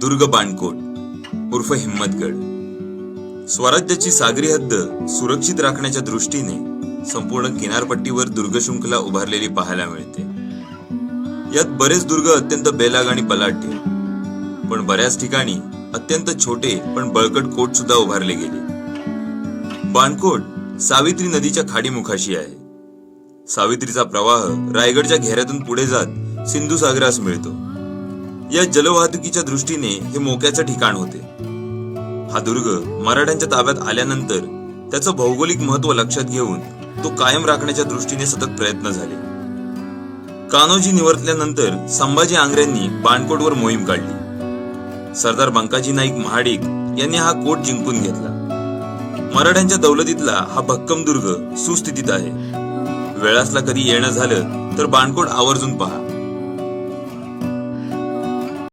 दुर्ग बाणकोट उर्फ हिम्मतगड. स्वराज्याची सागरी हद्द सुरक्षित राखण्याच्या दृष्टीने संपूर्ण किनारपट्टीवर दुर्गशृंखला उभारलेली पाहायला मिळते. यात बरेच दुर्ग अत्यंत बेलाग आणि बलाढ्य पण बऱ्याच ठिकाणी अत्यंत छोटे पण बळकट कोट सुद्धा उभारले गेले. बाणकोट सावित्री नदीच्या खाडीमुखाशी आहे. सावित्रीचा प्रवाह रायगडच्या घेऱ्यातून पुढे जात सिंधू सागरास मिळतो. या जलवाहतुकीच्या दृष्टीने हे मोक्याचं ठिकाण होते. हा दुर्ग मराठ्यांच्या ताब्यात आल्यानंतर त्याचं भौगोलिक महत्त्व लक्षात घेऊन तो कायम राखण्याच्या दृष्टीने सतत प्रयत्न झाले. कान्होजी निवर्तल्यानंतर संभाजी आंग्र्यांनी बाणकोटवर मोहीम काढली. सरदार बंकाजी नाईक महाडिक यांनी हा कोट जिंकून घेतला. मराठ्यांच्या दौलतीतला हा भक्कम दुर्ग सुस्थितीत आहे. वेळासला कधी येणं झालं तर बाणकोट आवर्जून पहा.